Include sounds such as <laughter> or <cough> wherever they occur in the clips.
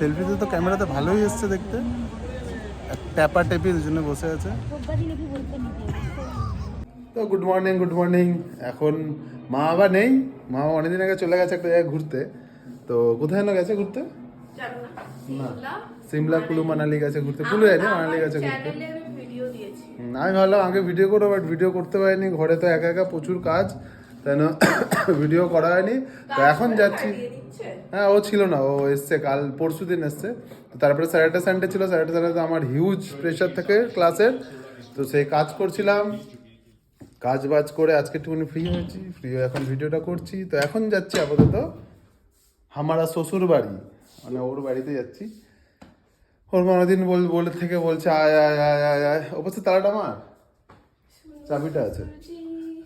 সেলফিতে তো ক্যামেরাতে ভালোই এসছে দেখতে। ট্যাপা টেপি জন্য বসে আছে। তো গুড মর্নিং গুড মর্নিং এখন মা বাবা নেই। মা বাবা অনেকদিন আগে চলে গেছে একটা জায়গায় ঘুরতে। তো কোথায় না গেছে ঘুরতে? না সিমলা কুলু মানালি গেছে ঘুরতে। কুলু যায়নি মানালি গেছে ঘুরতে? ভিডিও দিয়েছি। হুম, আমি ভাবলাম আগে ভিডিও করব বাট ভিডিও করতে পারিনি। ঘরে তো একা একা প্রচুর কাজ। তাই না ভিডিও করা হয়নি। তো এখন যাচ্ছি। হ্যাঁ ও ছিল না ও এসছে কাল পরশু দিন এসছে। তো তারপরে স্যাটারডে সানডে ছিল স্যাটারডে সানডে আমার হিউজ প্রেশার থাকে ক্লাসের তো সেই কাজ করছিলাম। কাজ বাজ করে আজকে একটুখানি ফ্রি হয়েছি। ফ্রি হয়ে এখন ভিডিওটা করছি। তো এখন যাচ্ছি আপাতত আমারা শ্বশুর বাড়ি। মানে ওর বাড়িতে যাচ্ছি। ওর অনেকদিন বল বলে থেকে বলছে আয় আয় আয় আয় আয়। অবশ্যই তালাটা আমার? চাবিটা আছে।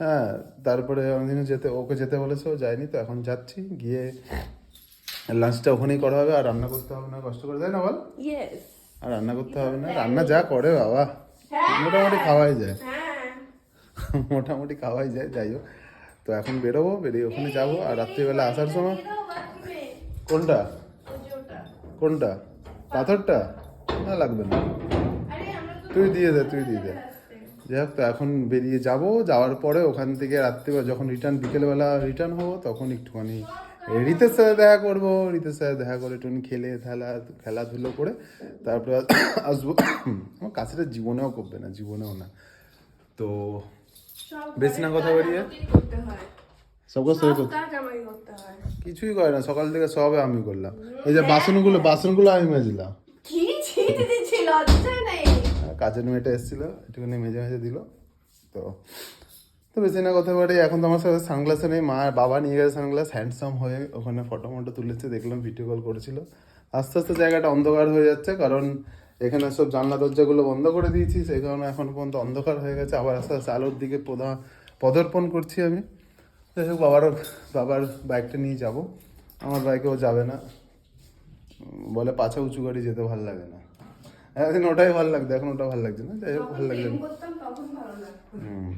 হ্যাঁ তারপরে অনেকদিন যেতে ওকে যেতে বলেছে ও যায়নি তো এখন যাচ্ছি গিয়ে লাঞ্চটা ওখানেই করা হবে আর রান্না করতে হবে না কষ্ট করে তাই না বল? আর রান্না করতে হবে না রান্না যা করে বাবা মোটামুটি খাওয়াই যায়। হ্যাঁ। <laughs> মোটামুটি খাওয়াই যায় যাই হোক। তো এখন বেরোবো বেরিয়ে ওখানে যাব আর রাত্রিবেলা আসার সময় কোনটা? কোনটা? পাথরটা? না লাগবে না। তুই দিয়ে দে তুই দিয়ে দে। যাই হোক তো এখন বেরিয়ে যাব। যাওয়ার পরে ওখান থেকে রাত্রিবেলা যখন রিটার্ন বিকেলবেলা রিটার্ন হব তখন একটুখানি রিতের সাথে দেখা করব। রিতের সাথে দেখা করে একটুখানি খেলে খেলা খেলাধুলো করে তারপরে আসব। আমার কাছেটা জীবনেও করবে না জীবনেও না। তো বেশি না কথা হয় সব কাজ সই করতে হয়। কিছুই করে না সকাল থেকে সবে আমি করলাম। এই যে বাসনগুলো বাসনগুলো আমি মেজলাম। কি ছিট দিচ্ছি লজ্জা নেই। কাজের মেয়েটা এসেছিল, একটুখানি মেজে মেজে দিল। তো তো বেশি না কথা বলে এখন তো আমার সাথে সানগ্লাসে নেই, মা বাবা নিয়ে গেছে সানগ্লাস হ্যান্ডসাম হয়ে ওখানে ফটো মটো তুলেছে, দেখলাম ভিডিও কল করেছিল। আস্তে আস্তে জায়গাটা অন্ধকার হয়ে যাচ্ছে, কারণ এখানে সব জানলা দরজাগুলো বন্ধ করে দিয়েছি, সেই কারণে এখন পর্যন্ত অন্ধকার হয়ে গেছে। আবার আস্তে আস্তে আলোর দিকে প্রধা পদার্পণ করছি আমি। যাই হোক, বাবারও, বাবার বাইকটা নিয়ে যাব। আমার বাইকেও যাবে না। বলে পাছা উঁচু গাড়ি যেতে ভালো লাগে না। এখন ওটাই ভালো লাগতো এখন ওটা ভালো লাগছে না? যাই হোক ভালো লাগছে। হুম।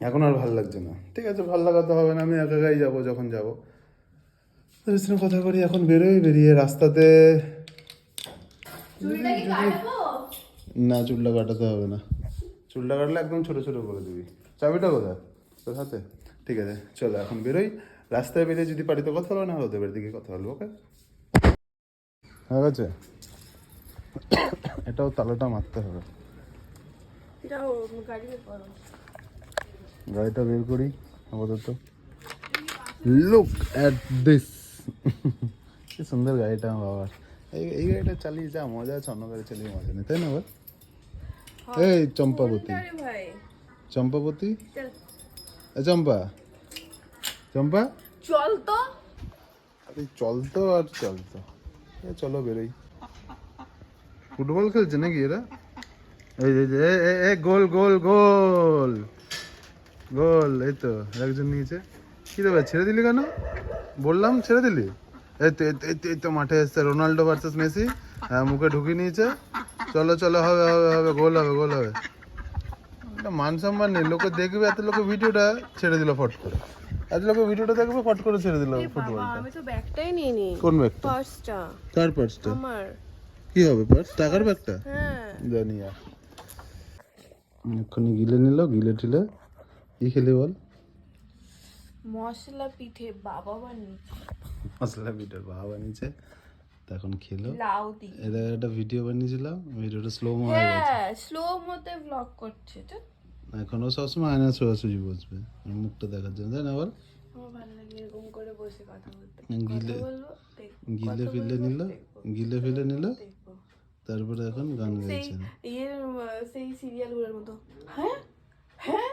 এখন আর ভালো লাগছে না। ঠিক আছে ভালো লাগাতে হবে না আমি একা একাই যাব যখন যাব। তো কথা করি? এখন বেরোই বেরিয়ে রাস্তাতে না চুলটা কাটাতে হবে না। চুলটা কাটলে একদম ছোট ছোট করে দিবি। চাবিটা কোথায়? তোর হাতে? ঠিক আছে চলো এখন বেরোই। রাস্তায় বেরিয়ে যদি পারি তো কথা বলো না হতে পারি দিকে কথা বলব ওকে? হয়ে গেছে? এটাও তালাটা মারতে হবে। গাড়িটা বের করি আপাতত। লুক অ্যাট দিস কি সুন্দর গাড়িটা আমার বাবার। এই এই গাড়িটা চালিয়ে যা মজা আছে অন্য গাড়ি চালিয়ে মজা নেই তাই না বল এই চম্পাবতী। চম্পাবতী? চম্পা। চম্পা? চল তো। আরে চলতো আর চলতো এ চলো বেরোই। ফুটবল খেলছে নাকি এরা? এই যে এ, গোল গোল গোল। গোল এই তো একজন নিয়েছে। কি রে ভাই ছেড়ে দিলি কেন? বললাম ছেড়ে দিলি? এই তো এই তো, এই তো, মাঠে এসছে রোনাল্ডো ভার্সেস মেসি। হ্যাঁ মুখে ঢুকিয়ে নিয়েছে। চলো চলো হবে হবে হবে গোল হবে গোল হবে। মান সম্মান নেই লোকে দেখবে এত লোকে ভিডিওটা ছেড়ে দিল ফট করে। এত লোকে ভিডিওটা দেখবে ফট করে ছেড়ে দিল ফুটবলটা। আমি তো ব্যাগটাই নিয়ে নি কোন ব্যাগটা? পার্সটা কার পার্সটা আমার। কি হবে পার্স টাকার ব্যাগটা? হ্যাঁ। জানি আর। এক্ষুনি গিলে নিল গিলে টিলে। কি খেলি বল? মশলা পিঠে বাবা বানিয়েছে। মশলা পিঠার বাবা বানিয়েছে। তখন খেলো। লাউ এদের একটা ভিডিও বানিয়েছিলাম ভিডিওটা স্লো মো হয়ে গেছে। হ্যাঁ স্লো মতে ব্লগ করছে তো। এখনও সবসময় আয়না সোজাসুজি বসবে মুখটা দেখার জন্য তাই না বল? আমার ভালো লাগে এরকম করে বসে কথা বলতে। গিলে ফিলে নিল গিলে ফিলে নিল। তারপরে এখন গান সেই গাইছেন ইয়ের আহ, সেই সিরিয়ালগুলোর মতো হ্যাঁ হ্যাঁ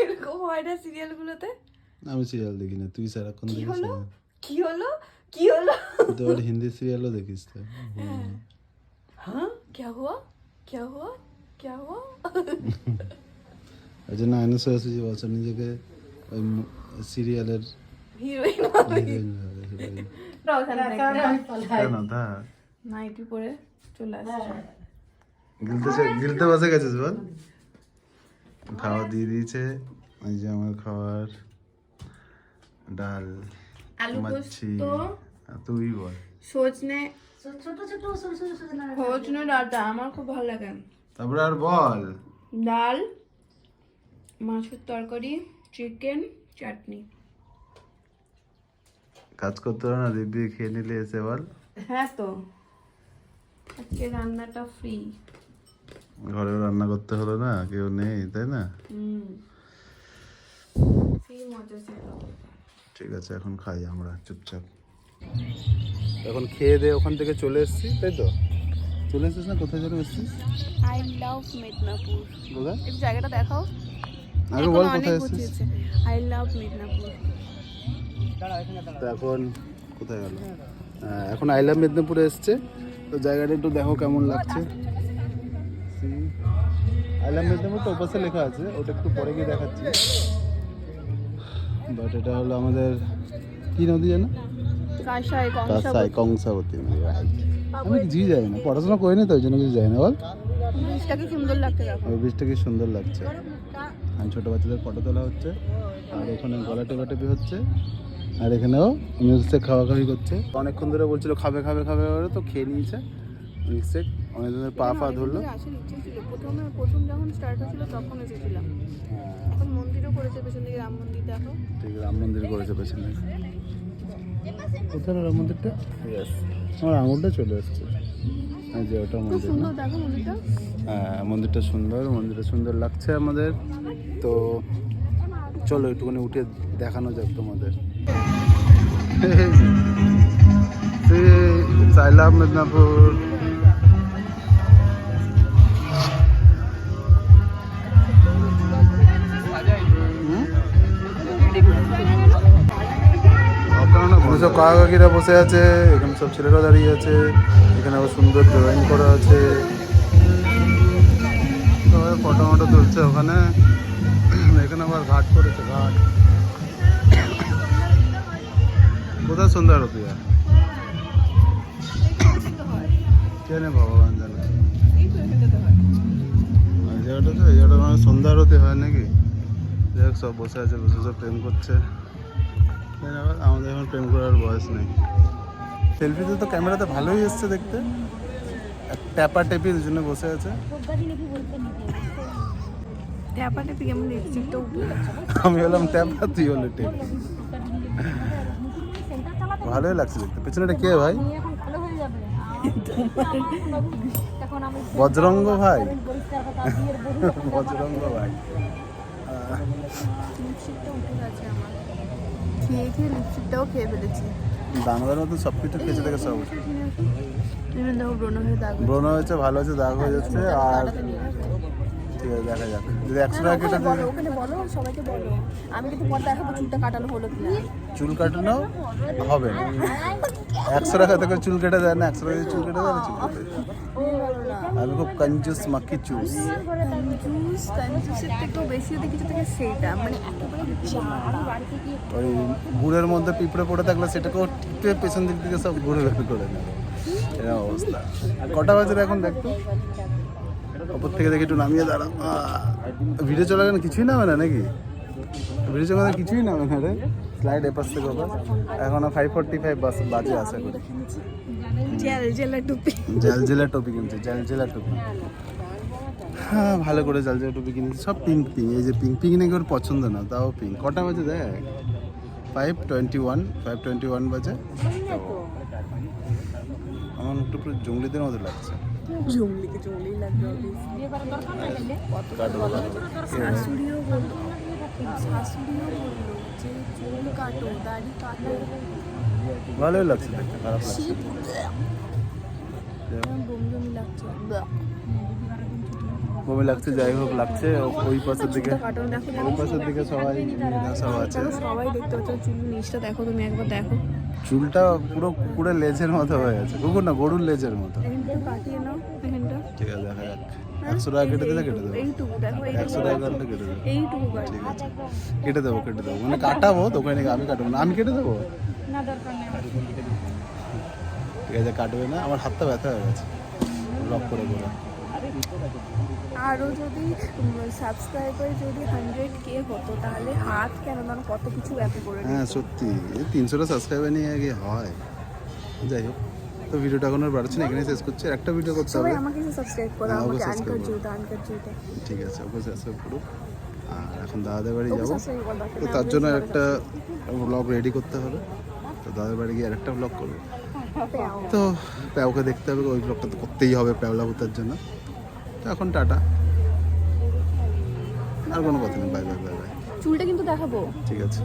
এরকম হয় না সিরিয়ালগুলোতে আমি সিরিয়াল দেখি না তুই সারাক্ষণ কি দেখিস হলো না কি হলো কি হলো তুই তো আবার হিন্দি সিরিয়ালও দেখিস তো हाँ क्या हुआ क्या हुआ क्या हुआ ওই জন্য আয়না সোজাসুজি বলছে নিজেকে ওই সিরিয়ালের হিরোইন হিরোইন ভাবে heroine। কেন তা? নাইটি পরে চলে আসছে। গিলতে গিলতে বসে গেছিস বল? খাওয়া দিয়ে দিয়েছে। এই যে আমার খাবার। ডাল মাছি। হ্যাঁ, তুই বল। সজনে ছোট ছোট সজনে ডাটা আমার খুব ভালো লাগে। তারপরে আর বল। ডাল মাছের তরকারি চিকেন চাটনি। কাজ করতে হবে না দিব্যি খেয়ে নিলে এসে বল। হ্যাঁ তো। আজকে রান্নাটা ফ্রি ঘরে রান্না করতে হলো না কেউ নেই তাই না? ঠিক আছে এখন খাই আমরা চুপচাপ। এখন খেয়ে দিয়ে ওখান থেকে চলে এসেছি তাই তো? চলে এসেছিস না কোথায় যেন এসেছিস? আই লাভ মেদিনীপুর কোথায়? একটু জায়গাটা দেখাও। আগে বল কোথায় এসেছিস। আই লাভ মেদিনীপুর তো এখন কোথায় গেল? হ্যাঁ, এখন আইলাম মেদিনীপুরে এসছে। তো জায়গাটা একটু দেখো কেমন লাগছে। আইলাম মেদিনীপুর তো ওপাশে লেখা আছে ওটা একটু পরে গিয়ে দেখাচ্ছি। বাট এটা হলো আমাদের কি নদী জানো কাঁসাই কংসাবতী। নদী আমি কিছুই যাই না পড়াশোনা করিনি তো ওই জন্য কিছু যাই না বল। বীজটা কি সুন্দর লাগছে আর ছোট বাচ্চাদের ফটো তোলা হচ্ছে আর ওখানে গলা টেপাটেপি হচ্ছে। আর এখানেও মিল্কশেক খাওয়া খাওয়ি করছে। অনেকক্ষণ ধরে বলছিল খাবে খাবে খাবে করে তো খেয়ে নিয়েছে। মিল্কশেক অনেক ধরনের পা পা ধরলো। আসলে ইচ্ছে প্রথমে প্রথম যখন স্টার্ট হয়েছিল তখন এসেছিলাম। এখন মন্দিরও করেছে পেছন দিকে রাম মন্দির দেখো। ঠিক রাম মন্দির করেছে পেছনে কোথায় রাম মন্দিরটা? আমার আঙুলটা চলে এই যে ওটা মন্দির হ্যাঁ মন্দিরটা সুন্দর মন্দিরটা সুন্দর লাগছে আমাদের। তো চলো একটুখানি উঠে দেখানো যাক তোমাদের। চাইলাম মেদিনীপুর সব কাকা কাকিরা বসে আছে এখানে সব ছেলেরা দাঁড়িয়ে আছে এখানে আবার সুন্দর ড্রয়িং করা আছে ফটো মটো তুলছে ওখানে এখানে আবার ঘাট করেছে ঘাট কোথায় সন্ধ্যা আরতি কেনে ভগবান জানে? জায়গাটা তো এই জায়গাটা মানে সন্ধ্যা আরতি হয় নাকি? যাই সব বসে আছে বসে সব প্রেম করছে? আমাদের এখন প্রেম করার বয়স নেই। সেলফিতে তো ক্যামেরাতে ভালোই এসছে দেখতে। ট্যাপা টেপি দুজনে বসে আছে। আমি হলাম ট্যাপা তুই হলো টেপ ভালোই লাগছে দেখতে। পেছনেটা কে ভাই? এখন ভালো হয়ে যাবে। তখন আমি <laughs> বজরঙ্গ ভাই? বজরঙ্গ <laughs> ভাই। লিপস্টিকটা উঠে গেছে আমার। খেয়ে খেয়ে লিপস্টিকটাও খেয়ে ফেলেছি। দানাদার মতো সব কিছু খেয়েছে দেখে সব ব্রণ হয়ে হয়েছে ভালো হয়েছে দাগ হয়ে যাচ্ছে আর ঠিক আছে দেখা যাক। যদি একশো টাকা কেটে বলো ওখানে বলো সবাইকে বলো। আমি কিন্তু পর দেখাবো চুলটা কাটানো হলো কিনা চুল কাটানো হবে না। একশো টাকা থেকে চুল কেটে দেয় না একশো টাকা চুল কেটে দেয় না চুল কেটে আমি খুব মাক্কি চুস জুস জুসের থেকেও বেশি কিছু থাকে মানে ওই গুড়ের মধ্যে পিঁপড়ে পড়ে থাকলে সেটাকেও টিপে পেছন দিক থেকে সব ঘুরে বের করে নেবে এরকম অবস্থা। কটা বাজে রে এখন দেখতো? ওপর থেকে দেখে একটু নামিয়ে দাঁড়া। ভিডিও চলাকালীন কিছুই নামে না নাকি? ভিডিও চলাকালীন কিছুই নামে না রে। স্লাইড এপাশ থেকে ওপাশ। এখন ফাইভ ফোর্টি ফাইভ বাস বাজে আশা করি জেল জেলা টুপি। জাল জেলা টপি কিনছে জাল জেলা টপি। হ্যাঁ ভালো করে জাল জেলা টপি কিনেছি। সব পিঙ্ক পিঙ্ক এই যে পিঙ্ক পিঙ্ক নাকি ওর পছন্দ না তাও পিঙ্ক কটা বাজে দেখ? Five twenty one five twenty one বাজে। আমার একটু পুরো জঙ্গলিদের মতো লাগছে। জঙ্গলিকে জঙ্গলি লাগবে শাশুড়িও বললো শাশুড়িও বললো যে চুল কাটো দাড়ি কাটো ভালোই লাগছে দেখতে খারাপ লাগছে বমি লাগছে যাই হোক লাগছে। ওই পাশের দিকে ওই পাশের দিকে সবাই মেয়েরা সব আছে। সবাই দেখতে পাচ্ছ চুল নিচটা দেখো তুমি একবার দেখো। চুলটা পুরো কুকুরের লেজের মতো হয়ে গেছে। কুকুর না গরুর লেজের মতো। কাটিয়ে নাও ঠিক আছে দেখা যাক। একশো টাকা কেটে দিলে কেটে দেবো। এইটুকু দেখো এইটুকু একশো টাকা কাটলে কেটে দেবো। ঠিক আছে। কেটে দেবো কেটে দেবো। মানে কাটাবো দোকানে গিয়ে আমি কাটবো না। আমি কেটে দেবো? না দরকার নেই ঠিক আছে কাটবে না। আমার হাতটা ব্যথা হয়ে গেছে। লক করে করে আরও যদি সাবস্ক্রাইবার যদি হান্ড্রেড কে হতো তাহলে হাত কেন না কত কিছু করে হ্যাঁ সত্যি। তিনশোটা সাবস্ক্রাইবার নিয়ে আগে হয়। যাই হোক তো ভিডিওটা এখন আর বাড়ছে না এখানে শেষ করছি। একটা ভিডিও করতে হবে। আমাকে সাবস্ক্রাইব করো হ্যাঁ, আমাকে আনকার করো। আনকার ঠিক আছে ওকে সাবস্ক্রাইব করো। আর এখন দাদাদের বাড়ি যাব। তো তার জন্য একটা ব্লগ রেডি করতে হবে। তো দাদার বাড়ি গিয়ে আরেকটা ব্লগ করব। তো প্যাওকে দেখতে হবে ওই ব্লগটা তো করতেই হবে প্যাওলা ভূতার জন্য। তো এখন টাটা। আর কোনো কথা নেই বাই বাই বাই বাই চুলটা কিন্তু দেখাবো। ঠিক আছে।